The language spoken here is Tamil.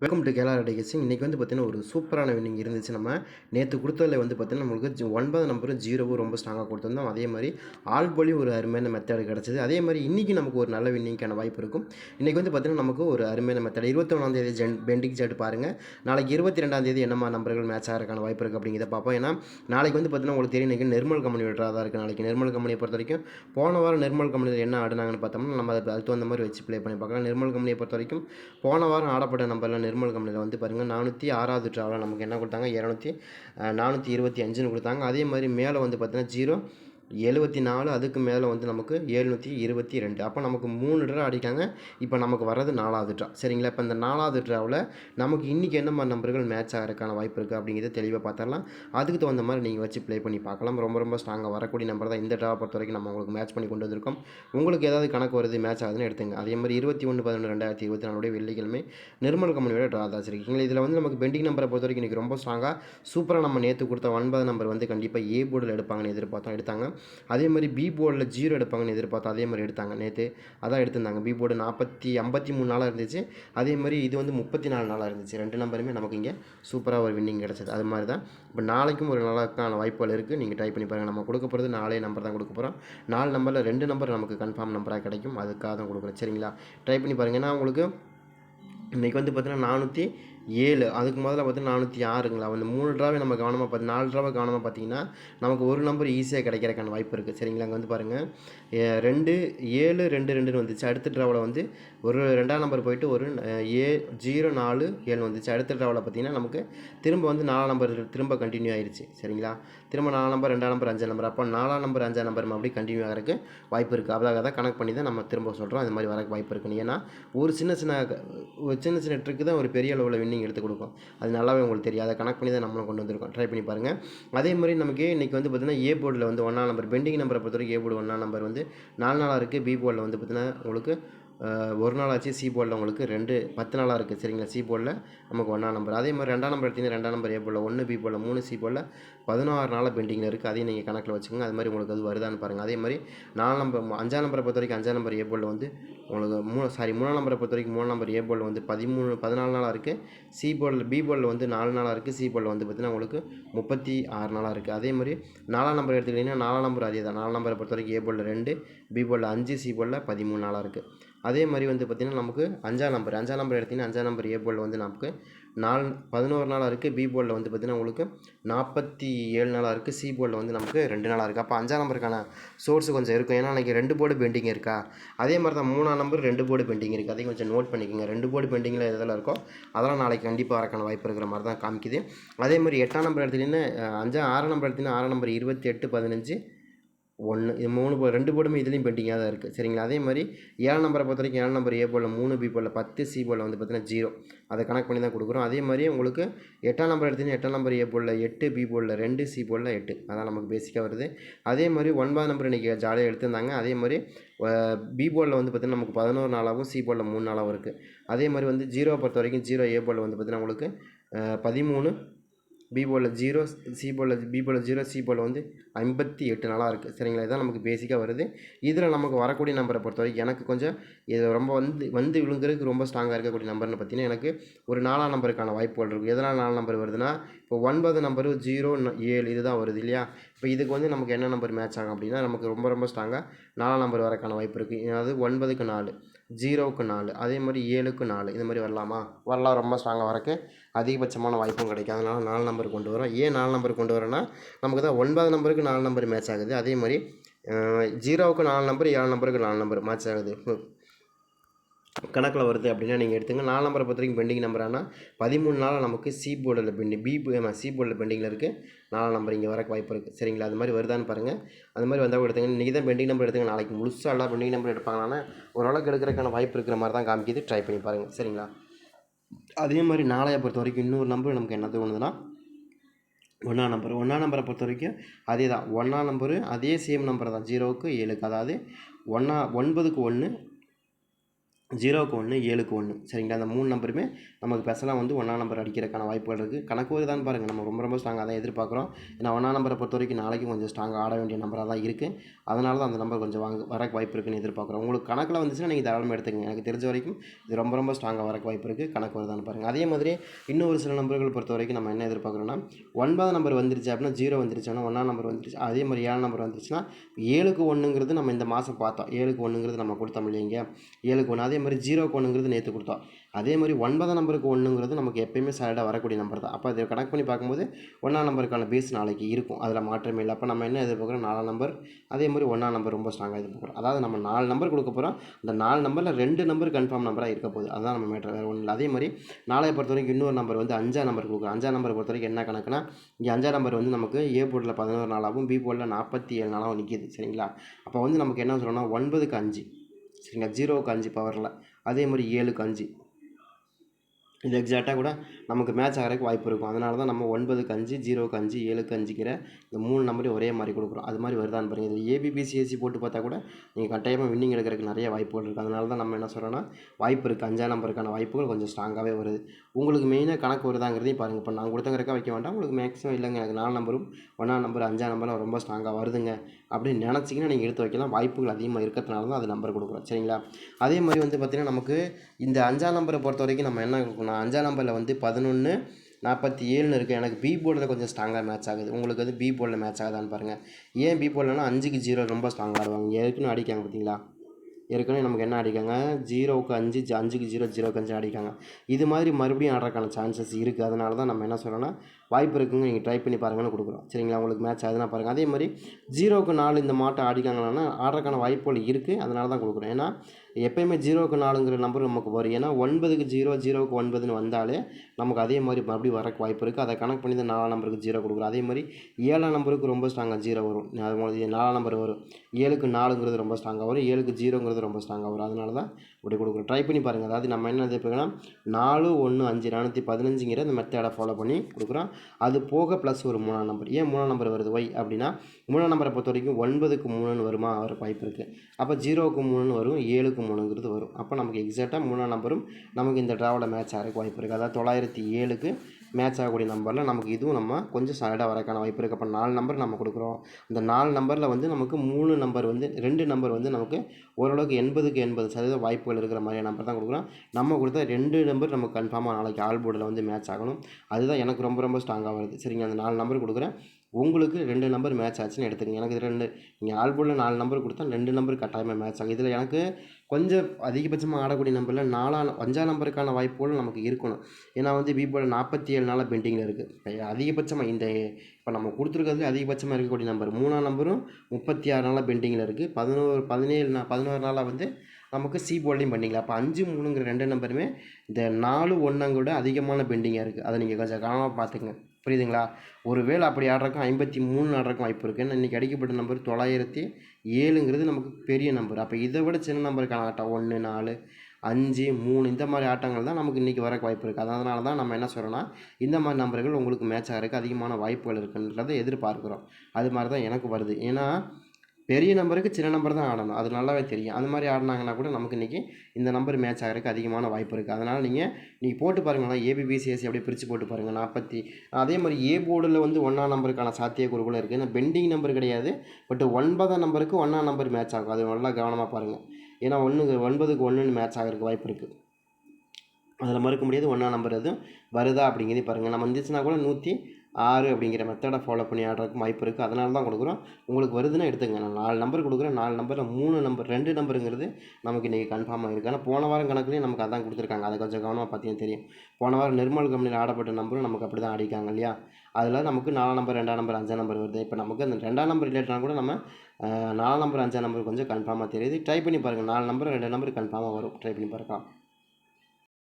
வெல்கம் டு கேலா ரெடிகேசிங் இன்றைக்கி வந்து பார்த்தீங்கன்னா ஒரு சூப்பரான வின்னிங் இருந்துச்சு நம்ம. நேற்று கொடுத்ததில் வந்து பார்த்திங்கன்னா நம்மளுக்கு ஒன்பது நம்பரும் ஜீரோவும் ரொம்ப ஸ்ட்ராங்காக கொடுத்துருந்தோம். அதே மாதிரி ஆல் போலி ஒரு அருமையான மெத்தட் கிடச்சிது. அதே மாதிரி இன்றைக்கி நமக்கு ஒரு நல்ல வின்னிங்க்கான வாய்ப்பு இருக்கும். இன்றைக்கி வந்து பார்த்தீங்கன்னா நமக்கு ஒரு அருமையான மெத்தட் இருபத்தொன்னாந்தேதி ஜென் பெண்டிங் சார்ட் பாருங்கள் நாளைக்கு இருபத்தி ரெண்டாந்தேதி என்னமா நம்பர்கள் மேட்ச் ஆகிறதுக்கான வாய்ப்பு இருக்குது அப்படிங்கிறத பார்ப்போம். ஏன்னா நாளைக்கு வந்து பார்த்தீங்கன்னா உங்களுக்கு தெரியும் இன்றைக்கி நிர்மல் கம்பெனி விட்றதா இருக்குது நாளைக்கு. நிர்மல் கம்பெனியை பொறுத்த வரைக்கும் போன வாரம் நிர்மல் கம்பெனியில் என்ன ஆடுனாங்கன்னு பார்த்தோம்னா நம்ம அதுக்கு அதுக்கு தகுந்த மாதிரி வச்சு ப்ளே பண்ணி பார்க்கலாம். நிர்மல் கம்பெனியை பொறுத்த வரைக்கும் போன வாரம் ஆடப்பட்ட நம்பரில் நிர்மல் கம்பெனியில் வந்து பாருங்கள் நானூற்றி ஆறாவது ட்ராவில் நமக்கு என்ன கொடுத்தாங்க? இரநூத்தி நானூற்றி இருபத்தி அஞ்சுன்னு கொடுத்தாங்க. அதே மாதிரி மேலே வந்து பார்த்தீங்கன்னா ஜீரோ எழுபத்தி நாலு அதுக்கு மேலே வந்து நமக்கு எழுநூற்றி இருபத்தி ரெண்டு அப்போ நமக்கு மூணு ட்ரா அடிக்காங்க. இப்போ நமக்கு வர்றது நாலாவது ட்ரா. சரிங்களா? இப்போ இந்த நாலாவது ட்ராவில் நமக்கு இன்றைக்கி என்ன மாதிரி நம்பர்கள் மேட்ச் ஆகிறதுக்கான வாய்ப்பு இருக்குது அப்படிங்கிறத தெளிவாக பார்த்துடலாம் அதுக்கு தகுந்த மாதிரி நீங்கள் வச்சு ப்ளே பண்ணி பார்க்கலாம் ரொம்ப ரொம்ப ஸ்ட்ராங்காக வரக்கூடிய நம்பர் தான் இந்த ட்ராவை பொறுத்த வரைக்கும் நம்ம உங்களுக்கு மேட்ச் பண்ணி கொண்டு வந்திருக்கோம். உங்களுக்கு ஏதாவது கணக்கு வருது மேட்ச் ஆகுதுன்னு எடுத்துங்க. அதே மாதிரி இருபத்தி ஒன்று பதினொன்று ரெண்டாயிரத்தி இருபத்தி நாலுடைய வெள்ளிக்கிழமை நிர்மல் கம்பெனியோட ட்ரா தான் வச்சிருக்கீங்களா இதில் வந்து நமக்கு பெண்டிங் நம்பரை பொறுத்த வரைக்கும் இன்றைக்கி ரொம்ப ஸ்ட்ராங்காக சூப்பராக நம்ம நேற்று கொடுத்த ஒன்பது நம்பர் வந்து கண்டிப்பாக ஏ போர்டில் எடுப்பாங்கன்னு எதிர்பார்த்தோம். எடுத்தாங்க. அதே மாதிரி பி போர்டில் ஜீரோ எடுப்பாங்கன்னு எதிர்பார்த்தோம் அதே மாதிரி எடுத்தாங்க நேற்று அதான் எடுத்திருந்தாங்க. பி போர்டு நாற்பத்தி ஐம்பத்தி மூணு நாளாக இருந்துச்சு. அதே மாதிரி இது வந்து முப்பத்தி நாலு நாளாக இருந்துச்சு. ரெண்டு நம்பருமே நமக்கு இங்கே சூப்பராக ஒரு வின்னிங் கிடச்சிது. அது மாதிரி தான் இப்போ நாளைக்கும் ஒரு நாளாக்கான வாய்ப்புகள் இருக்குது நீங்கள் ட்ரை பண்ணி பாருங்கள் நம்ம கொடுக்க போகிறது நாலே நம்பர் தான் கொடுக்க போகிறோம் நாலு நம்பரில் ரெண்டு நம்பர் நமக்கு கன்ஃபார்ம் நம்பராக கிடைக்கும். அதுக்காக தான் கொடுக்குறோம் சரிங்களா? ட்ரை பண்ணி பாருங்கள் ஏன்னா உங்களுக்கு இன்றைக்கி வந்து பார்த்தீங்கன்னா நானூற்றி ஏழு. அதுக்கு முதல்ல பார்த்தீங்கன்னா நானூற்றி ஆறுங்களா? அந்த மூணு ட்ராவை நம்ம கவனமாக பார்த்து நாலு ட்ராவை கவனமாக பார்த்தீங்கன்னா நமக்கு ஒரு நம்பர் ஈஸியாக கிடைக்கிறதுக்கான வாய்ப்பு இருக்குது சரிங்களா? அங்கே வந்து பாருங்கள் ரெண்டு ஏழு ரெண்டு ரெண்டுன்னு வந்துச்சு. அடுத்த ட்ராவில் வந்து ஒரு ரெண்டாம் நம்பர் போயிட்டு ஒரு ஏ ஜீரோ நாலு ஏழு வந்துச்சு. அடுத்த ட்ராவில் பார்த்தீங்கன்னா நமக்கு திரும்ப வந்து நாலாம் நம்பர் திரும்ப கண்டினியூ ஆயிடுச்சு சரிங்களா? திரும்ப நாலாம் நம்பர் ரெண்டாம் நம்பர் அஞ்சாம் நம்பர் அப்போ நாலாம் நம்பர் அஞ்சாம் நம்பர் அப்படி கண்டினியூ ஆகிறதுக்கு வாய்ப்பு இருக்குது அதாக தான் கணக்கு பண்ணி தான் நம்ம திரும்ப சொல்கிறோம் அது மாதிரி வரக்கு வாய்ப்பு இருக்குன்னு. ஏன்னா ஒரு சின்ன சின்ன ஒரு சின்ன சின்ன ட்ரிக்கு தான் ஒரு பெரிய அளவில் வின்னிங் எடுத்து கொடுக்கும். அது நல்லாவே உங்களுக்கு தெரியும். அதை கணக்கு பண்ணி தான் நம்மளும் கொண்டு வந்திருக்கோம். ட்ரை பண்ணி பாருங்கள் அதே மாதிரி நமக்கு இன்றைக்கி வந்து பார்த்திங்கன்னா ஏ போர்டில் வந்து ஒன்றாம் நம்பர் பெண்டிங் நம்பரை பொறுத்த வரைக்கும் ஏ போர்டு ஒன்றாம் நம்பர் வந்து நாலு நாளாக இருக்குது பி போர்டில் வந்து பார்த்திங்கன்னா உங்களுக்கு ஒரு நாள் ஆச்சு சி போர்டில் உங்களுக்கு ரெண்டு பத்து நாளாக இருக்குது சரிங்களா சி போர்டில் நமக்கு ஒன்றாம் நம்பர் அதே மாதிரி ரெண்டாம் நம்பர் எடுத்தீங்கன்னா ரெண்டாம் நம்பர் ஏ போர்டில் ஒன்று பி போர்டில் மூணு சி போர்டில் பதினாறு நாளாக பெண்டிங்கில் இருக்குது அதையும் நீங்கள் கணக்கில் வச்சுக்கோங்க அது மாதிரி உங்களுக்கு அது வருதான்னு பாருங்கள் அதே மாதிரி நாலு நம்பர் அஞ்சாம் நம்பரை பொறுத்த வரைக்கும் அஞ்சாம் நம்பர் ஏ போர்டில் வந்து உங்களுக்கு மூணு சாரி மூணாம் நம்பரை பொறுத்த வரைக்கும் மூணாம் நம்பர் ஏ போர்டில் வந்து பதிமூணு பதினாலு நாளாக இருக்குது சி போர்டில் பி போர்டில் வந்து நாலு நாளாக இருக்குது சி போர்டில் வந்து பார்த்தீங்கன்னா உங்களுக்கு முப்பத்தி ஆறு நாளாக இருக்குது அதே மாதிரி நாலாம் நம்பர் எடுத்துக்கிட்டிங்கன்னா நாலாம் நம்பர் அதே தான் நாலாம் நம்பரை பொறுத்த வரைக்கும் ஏ போர்டில் ரெண்டு பி போர்டில் அஞ்சு சி போர்டில் பதிமூணு நாளாக இருக்குது அதே மாதிரி வந்து பார்த்திங்கன்னா நமக்கு அஞ்சாம் நம்பர் அஞ்சாம் நம்பர் எடுத்திங்கன்னா அஞ்சாம் நம்பர் ஏ போர்டில் வந்து நமக்கு நாலு பதினோரு நாளாக இருக்குது பி போர்டில் வந்து பார்த்திங்கன்னா உங்களுக்கு நாற்பத்தி ஏழு நாளாக இருக்குது சி போர்டில் வந்து நமக்கு ரெண்டு நாளாக இருக்குது அப்போ அஞ்சாம் நம்பருக்கான சோர்ஸ் கொஞ்சம் இருக்கும். ஏன்னா அன்றைக்கி ரெண்டு போர்டு பெண்டிங் இருக்கா? அதே மாதிரி தான் மூணாம் நம்பர் ரெண்டு போர்டு பெண்டிங் இருக்குது அதையும் கொஞ்சம் நோட் பண்ணிக்கோங்க. ரெண்டு போர்டு பெண்டிங்கில் எதெல்லாம் இருக்கோ அதெல்லாம் நாளைக்கு கண்டிப்பாக வரக்கான வாய்ப்பு இருக்கிற மாதிரி தான் காமிக்குது. அதே மாதிரி எட்டாம் நம்பர் எடுத்தீங்கன்னா அஞ்சா ஆறாம் நம்பர் எடுத்திங்கன்னா ஆறாம் நம்பர் இருபத்தி எட்டு பதினஞ்சு ஒன்று இது மூணு போ ரெண்டு போர்டுமே இதுலேயும் பெண்டிங்காக தான் இருக்குது சரிங்களா? அதே மாதிரி ஏழு நம்பரை பொறுத்த வரைக்கும் ஏழு நம்பர் ஏ போல் மூணு பி போல் பத்து சி போல் வந்து பார்த்தீங்கன்னா ஜீரோ அதை கணக்கு பண்ணி தான் கொடுக்குறோம். அதே மாதிரி உங்களுக்கு எட்டாம் நம்பர் எடுத்தீங்கன்னா எட்டாம் நம்பர் ஏ போலில் எட்டு பி போலில் ரெண்டு சி போலில் எட்டு. அதான் நமக்கு பேசிக்காக வருது. அதே மாதிரி ஒன்பதாம் நம்பர் இன்றைக்கி ஜாலியாக எடுத்திருந்தாங்க. அதே மாதிரி பி போலில் வந்து பார்த்திங்கன்னா நமக்கு பதினோரு நாளாகவும் சி போலில் மூணு நாளாகவும் இருக்குது அதே மாதிரி வந்து ஜீரோவை பொறுத்த வரைக்கும் ஜீரோ ஏ போர்டில் வந்து பார்த்திங்கன்னா உங்களுக்கு பதிமூணு B pole zero C pole B pole zero C pole வந்து ஐம்பத்தி எட்டு நாளாக இருக்குது சரிங்களா? இதுதான் நமக்கு பேசிக்காக வருது. இதில் நமக்கு வரக்கூடிய நம்பரை பொறுத்த வரைக்கும் எனக்கு கொஞ்சம் இது ரொம்ப வந்து வந்து விழுங்குறதுக்கு ரொம்ப ஸ்ட்ராங்காக இருக்கக்கூடிய நம்பர்னு பார்த்தீங்கன்னா எனக்கு ஒரு நாலாம் நம்பருக்கான வாய்ப்புகள் இருக்குது எதனால் நாலு நம்பர் வருதுன்னா இப்போ ஒன்பது நம்பரு ஜீரோ ஏழு இதுதான் வருது இல்லையா? இப்போ இதுக்கு வந்து நமக்கு என்ன நம்பர் மேட்ச் ஆகும் அப்படின்னா நமக்கு ரொம்ப ரொம்ப ஸ்ட்ராங்காக நாலாம் நம்பர் வரக்கான வாய்ப்பு இருக்குது அதாவது ஒன்பதுக்கு நாலு. ஜீரோவுக்கு நாலு அதே மாதிரி ஏழுக்கு நாலு இந்த மாதிரி வரலாமா? வரலாம் ரொம்ப ஸ்ட்ராங்காக வரக்கு. அதிகபட்சமான வாய்ப்பும் கிடைக்கும். அதனால் நாலு நம்பர் கொண்டு வரோம் ஏன் நாலு நம்பர் கொண்டு வரோன்னா நமக்கு தான் ஒன்பது நம்பருக்கு நாலு நம்பர் மேட்ச் ஆகுது. அதே மாதிரி ஜீரோவுக்கு நாலு நம்பர் ஏழு நம்பருக்கு நாலு நம்பர் மேட்ச் ஆகுது. கணக்கில் வருது அப்படின்னா நீங்கள் எடுத்துங்க. நாலு நம்பரை பொறுத்த வரைக்கும் பெண்டிங் நம்பர் ஆனால் பதிமூணு நாளாக நமக்கு சி போர்டில் பெண்டிங் பி சி போர்டில் பெண்டிங்கில் இருக்குது நாலாம் நம்பர் இங்கே வரக்கு வாய்ப்பு இருக்குது சரிங்களா? அது மாதிரி வருதான்னு பாருங்கள் அது மாதிரி வந்தால் எடுத்துங்க. இன்றைக்கி தான் பெண்டிங் நம்பர் எடுத்துங்க. நாளைக்கு முழுசாக எல்லாம் பெண்டிங் நம்பர் எடுப்பாங்கன்னா ஓரளவுக்கு எடுக்கிறதுக்கான வாய்ப்பு இருக்கிற மாதிரி தான் காமிக்கிது. ட்ரை பண்ணி பாருங்கள் சரிங்களா? அதே மாதிரி நாளையை பொறுத்த வரைக்கும் இன்னொரு நம்பர் நமக்கு என்ன தோணுதுன்னா ஒன்றாம் நம்பர். ஒன்றாம் நம்பரை பொறுத்த வரைக்கும் அதே தான். ஒன்றாம் நம்பரு அதே சேம் நம்பர் தான். ஜீரோவுக்கு ஏழுக்கு. அதாவது ஒன்றா ஒன்பதுக்கு ஒன்று ஜீரோவுக்கு ஒன்று ஏழுக்கு ஒன்று. சரிங்களா? அந்த மூணு நம்பருமே நமக்கு பெசலாக வந்து ஒன்றா நம்பர் அடிக்கிறதுக்கான வாய்ப்புகள் இருக்குது கணக்கு தான் பாருங்கள் நம்ம ரொம்ப ரொம்ப ஸ்ட்ராங்காக தான் எதிர்பார்க்குறோம். ஏன்னா ஒன்றா நம்பரை பொறுத்த வரைக்கும் நாளைக்கு கொஞ்சம் ஸ்ட்ராங்காக ஆட வேண்டிய நம்பராக தான் இருக்குது அதனால தான் அந்த நம்பர் கொஞ்சம் வாங்க வரக்கு வாய்ப்பு இருக்குன்னு எதிர்பார்க்குறோம். உங்களுக்கு கணக்கில் வந்துச்சுன்னா நீங்கள் தாராளமாக எடுத்துக்கங்க. எனக்கு தெரிஞ்ச வரைக்கும் இது ரொம்ப ரொம்ப ஸ்ட்ராங்காக வரக்கு வாய்ப்பு இருக்குது கணக்கு வருதான்னு பாருங்கள் அதே மாதிரி இன்னும் ஒரு சில நம்பர்கள் பொறுத்த வரைக்கும் நம்ம என்ன எதிர்பார்க்குறோன்னா ஒன்பது நம்பர் வந்துருச்சு அப்படின்னா ஜீரோ வந்துருச்சோன்னா ஒன்றா நம்பர் வந்துருச்சு. அதே மாதிரி ஏழு நம்பர் வந்துருச்சுன்னா ஏழுக்கு ஒன்றுங்கிறது நம்ம இந்த மாதம் பார்த்தோம். ஏழுக்கு ஒன்றுங்கிறது நம்ம கொடுத்தோம் இல்லைங்க? ஏழுக்கு ஒன்று அதே அதே மாதிரி ஜீரோக்கு ஒன்றுங்கிறது நேற்று கொடுத்தோம். அதே மாதிரி ஒன்பதாம் நம்பருக்கு ஒன்றுங்கிறது நமக்கு எப்பயுமே சாலிடாக வரக்கூடிய நம்பர் தான். அப்போ அதை கணக்கு பண்ணி பார்க்கும்போது ஒன்றாம் நம்பருக்கான பேஸ் நாளைக்கு இருக்கும். அதில் மாற்றமே இல்லை. அப்போ நம்ம என்ன எதிர்பார்க்குறோம்? நாலாம் நம்பர் அதே மாதிரி ஒன்றாம் நம்பர் ரொம்ப ஸ்ட்ராங்காக எதிர்பார்க்குறோம். அதாவது நம்ம நாலு நம்பர் கொடுக்க போகிறோம் அந்த நாலு நம்பரில் ரெண்டு நம்பர் கன்ஃபார்ம் நம்பராக இருக்க போகுது. அதுதான் நம்ம மேட்டர் வேறு ஒன்றும் இல்லை. அதே மாதிரி நாளை பொறுத்த வரைக்கும் இன்னொரு நம்பர் வந்து அஞ்சாம் நம்பர் கொடுக்குறோம். அஞ்சாம் நம்பர் பொறுத்த வரைக்கும் என்ன கணக்குனா இங்கே அஞ்சாம் நம்பர் வந்து நமக்கு ஏ போர்டில் பதினோரு நாளாகவும் பி போர்டில் நாற்பத்தி ஏழு நாளாகவும் நிற்கிது சரிங்களா? அப்போ வந்து நமக்கு என்ன சொல்லணும்னா ஒன்பதுக்கு அஞ்சு. சரிங்களா? ஜீரோவுக்கு அஞ்சு பவரில் அதே மாதிரி ஏழுக்கு அஞ்சு இது எக்ஸாக்டாக கூட நமக்கு மேட்ச் ஆகிறதுக்கு வாய்ப்பு இருக்கும். அதனால தான் நம்ம ஒன்பதுக்கு அஞ்சு ஜீரோக்கு அஞ்சு ஏழுக்கு அஞ்சுங்கிற இந்த மூணு நம்பரையும் ஒரே மாதிரி கொடுக்குறோம். அது மாதிரி வருதான்னு பாருங்கள் இது ஏபிபிசிஎஸ்சி போட்டு பார்த்தா கூட நீங்கள் கட்டாயமாக வின்னிங் எடுக்கிறதுக்கு நிறைய வாய்ப்புகள் இருக்குது அதனால தான் நம்ம என்ன சொல்கிறோன்னா வாய்ப்பு இருக்குது அஞ்சாம் நம்பருக்கான வாய்ப்புகள் கொஞ்சம் ஸ்ட்ராங்காகவே வருது. உங்களுக்கு மெயினாக கணக்கு வருதாங்கிறதையும் பாருங்கள் இப்போ நான் கொடுத்தங்கிறக்கா வைக்க வேண்டாம். உங்களுக்கு மேக்ஸிமம் இல்லைங்க. எனக்கு நாலு நம்பரும் ஒன்றாம் நம்பர் அஞ்சாம் நம்பரும் ரொம்ப ஸ்ட்ராங்காக வருதுங்க. அப்படின்னு நினச்சிங்கன்னா நீங்கள் எடுத்து வைக்கலாம். வாய்ப்புகள் அதிகமாக இருக்கிறதுனால தான் அது நம்பர் கொடுக்குறோம். சரிங்களா? அதே மாதிரி வந்து பார்த்திங்கன்னா நமக்கு இந்த அஞ்சாம் நம்பரை பொறுத்த வரைக்கும் நம்ம என்ன கொடுக்கணும்? அஞ்சாம் நம்பரில் வந்து பதினொன்று நாற்பத்தி ஏழுன்னு இருக்குது எனக்கு பி போர்டில் கொஞ்சம் ஸ்ட்ராங்காக மேட்ச் ஆகுது. உங்களுக்கு வந்து பி போர்டில் மேட்ச் ஆகுதான்னு பாருங்கள் ஏன் பி போர்டில்னா அஞ்சுக்கு ஜீரோ ரொம்ப ஸ்ட்ராங்காக ஆடுவாங்க ஏற்கனவே அடிக்காங்க பார்த்தீங்களா ஏற்கனவே நமக்கு என்ன அடிக்காங்க ஜீரோவுக்கு அஞ்சு அஞ்சுக்கு ஜீரோ ஜீரோக்கு அஞ்சு அடிக்காங்க இது மாதிரி மறுபடியும் ஆடுறதுக்கான சான்சஸ் இருக்குது அதனால தான் நம்ம என்ன சொல்கிறோன்னா வாய்ப்பு இருக்குங்க. நீங்கள் ட்ரை பண்ணி பாருங்கன்னு கொடுக்குறோம். சரிங்களா? உங்களுக்கு மேட்ச் ஆகுதுன்னா பாருங்கள் அதே மாதிரி ஜீரோக்கு நாலு இந்த மாட்டை ஆடிக்காங்கன்னா ஆடுறதுக்கான வாய்ப்புகள் இருக்குது அதனால தான் கொடுக்குறோம். ஏன்னா எப்பயுமே ஜீரோவுக்கு நாலுங்கிற நம்பர் நமக்கு வரும். ஏன்னா ஒன்பதுக்கு ஜீரோ ஜீரோவுக்கு ஒன்பதுன்னு வந்தாலே நமக்கு அதே மாதிரி மறுபடியும் வரக்கு வாய்ப்பு இருக்குது அதை கணக்கு பண்ணி தான் நாலாம் நம்பருக்கு ஜீரோ கொடுக்குறோம். அதே மாதிரி ஏழாம் நம்பருக்கு ரொம்ப ஸ்ட்ராங்காக ஜீரோ வரும். அது மாதிரி நாலாம் நம்பர் வரும். ஏழுக்கு நாலுங்கிறது ரொம்ப ஸ்ட்ராங்காக வரும். ஏழுக்கு ஜீரோங்கிறது ரொம்ப ஸ்ட்ராங்காக வரும். அதனால தான் இப்படி கொடுக்குறோம். ட்ரை பண்ணி பாருங்கள் அதாவது நம்ம என்ன எதிர்பார்க்கணும் நாலு ஒன்று அஞ்சு நானூற்றி பதினஞ்சுங்கிற இந்த மெத்தடை ஃபாலோ பண்ணி கொடுக்குறோம். அது போக ப்ளஸ் ஒரு மூணாம் நம்பர் ஏன் மூணாம் நம்பர் வருது? ஒய் அப்படின்னா மூணாம் நம்பரை பொறுத்த வரைக்கும் ஒன்பதுக்கு மூணுன்னு வருமா? வர வாய்ப்பு இருக்குது அப்போ ஜீரோவுக்கு மூணுன்னு வரும் ஏழுக்கு மூணுங்கிறது வரும். அப்போ நமக்கு எக்ஸாக்டாக மூணாம் நம்பரும் நமக்கு இந்த ட்ராவலில் மேட்ச் ஆகிறதுக்கு வாய்ப்பு இருக்குது அதாவது தொள்ளாயிரத்தி ஏழுக்கு மேட்ச் ஆகக்கூடிய நம்பரில் நமக்கு இதுவும் நம்ம கொஞ்சம் சாலிடாக வரக்கான வாய்ப்பு இருக்குது அப்போ நாலு நம்பர் நம்ம கொடுக்குறோம். அந்த நாலு நம்பரில் வந்து நமக்கு மூணு நம்பர் வந்து ரெண்டு நம்பர் வந்து நமக்கு ஓரளவுக்கு எண்பதுக்கு எண்பது சதவீத வாய்ப்புகள் இருக்கிற மாதிரியான நம்பர் தான் கொடுக்குறோம். நம்ம கொடுத்தா ரெண்டு நம்பர் நமக்கு கன்ஃபார்மாக நாளைக்கு ஆல் போர்டில் வந்து மேட்ச் ஆகணும். அதுதான் எனக்கு ரொம்ப ரொம்ப ஸ்ட்ராங்காக வருது. சரிங்க அந்த நாலு நம்பர் கொடுக்குறேன். உங்களுக்கு ரெண்டு நம்பர் மேட்ச் ஆச்சுன்னு எடுத்துக்கங்க. எனக்கு இது ரெண்டு நீங்கள் ஆல் நாலு நம்பர் கொடுத்தா ரெண்டு நம்பர் கட்டாயமாக மேட்ச் ஆகும். இதில் எனக்கு கொஞ்சம் அதிகபட்சமாக ஆடக்கூடிய நம்பரில் நாலாம் அஞ்சாம் நம்பருக்கான வாய்ப்புகளும் நமக்கு இருக்கணும். ஏன்னா வந்து பி நாற்பத்தி ஏழு நாளாக பெண்டிங்கில் இருக்குது அதிகபட்சமாக இந்த இப்போ நம்ம கொடுத்துருக்கிறது அதிகபட்சமாக இருக்கக்கூடிய நம்பர் மூணாம் நம்பரும் முப்பத்தி ஆறு நாளாக பெண்டிங்கில் இருக்குது பதினோரு பதினேழு நா பதினோரு நாளாக வந்து நமக்கு சி போர்ட்லையும் பெண்டிங்கில் அப்போ அஞ்சு மூணுங்கிற ரெண்டு நம்பருமே இந்த நாலு ஒன்றாங்கூட அதிகமான பெண்டிங்காக இருக்குது அதை நீங்கள் கொஞ்சம் கவனமாக பார்த்துக்குங்க. புரியுதுங்களா? ஒருவேளை அப்படி ஆடுறக்கும் ஐம்பத்தி மூணு ஆடுறக்கும் வாய்ப்பு இருக்குது ஏன்னா இன்றைக்கி அடிக்கப்பட்ட நம்பர் தொள்ளாயிரத்தி ஏழுங்கிறது நமக்கு பெரிய நம்பர் அப்போ இதை விட சின்ன நம்பருக்கான ஆட்டம் ஒன்று நாலு அஞ்சு மூணு இந்த மாதிரி ஆட்டங்கள் தான் நமக்கு இன்றைக்கி வரக்கு வாய்ப்பு இருக்குது அதனால தான் நம்ம என்ன சொல்கிறோன்னா இந்த மாதிரி நம்பர்கள் உங்களுக்கு மேட்ச் இருக்குது அதிகமான வாய்ப்புகள் இருக்குன்றதை எதிர்பார்க்குறோம். அது மாதிரி தான் எனக்கு வருது. ஏன்னா பெரிய நம்பருக்கு சின்ன நம்பர் தான் ஆடணும். அது நல்லாவே தெரியும். அது மாதிரி ஆடினாங்கன்னா கூட நமக்கு இன்றைக்கி இந்த நம்பர் மேட்ச் ஆகிறதுக்கு அதிகமான வாய்ப்பு இருக்குது அதனால் நீங்கள் நீங்கள் போட்டு பாருங்களேன். ஏபிபிசிஎஸ்சி அப்படியே பிரித்து போட்டு பாருங்கள் நாற்பத்தி அதே மாதிரி ஏ போர்டில் வந்து ஒன்றாம் நம்பருக்கான சாத்தியக்கூறு கூட இருக்குது ஏன்னா பெண்டிங் நம்பர் கிடையாது. பட் ஒன்பதாம் நம்பருக்கு ஒன்றாம் நம்பர் மேட்ச் ஆகும். அது நல்லா கவனமாக பாருங்கள் ஏன்னா ஒன்று ஒன்பதுக்கு ஒன்றுன்னு மேட்ச் ஆகிறதுக்கு வாய்ப்பு இருக்குது அதில் மறுக்க முடியாது. ஒன்றாம் நம்பர் எதுவும் வருதா அப்படிங்கிறதே பாருங்கள் நம்ம வந்துச்சுன்னா கூட நூற்றி ஆறு அப்படிங்கிற மெத்தடை ஃபாலோ பண்ணி ஆடுறதுக்கு வாய்ப்பு இருக்குது அதனால தான் கொடுக்குறோம். உங்களுக்கு வருதுன்னா எடுத்துங்க. நான் நாலு நம்பர் கொடுக்குறேன். நாலு நம்பரில் மூணு நம்பர் ரெண்டு நம்பருங்கிறது நமக்கு இன்றைக்கி கன்ஃபார்மாக இருக்குது ஆனால் போன வாரம் கணக்குலேயும் நமக்கு அதான் கொடுத்துருக்காங்க. அதை கொஞ்சம் கவனமாக பார்த்தீங்கன்னா தெரியும். போன வாரம் நிர்மல் கம்பெனியில் ஆடப்பட்ட நம்பரும் நமக்கு அப்படி தான் ஆடிக்காங்க இல்லையா? அதில் நமக்கு நாலாம் நம்பர் ரெண்டாம் நம்பர் அஞ்சாம் நம்பர் வருது. இப்போ நமக்கு அந்த ரெண்டாம் நம்பர் ரிலேட்டடாக கூட நம்ம நாலாம் நம்பர் அஞ்சாம் நம்பர் கொஞ்சம் கன்ஃபார்மாக தெரியுது. ட்ரை பண்ணி பாருங்கள் நாலு நம்பர் ரெண்டு நம்பர் கன்ஃபார்மாக வரும். ட்ரை பண்ணி பார்க்கலாம்.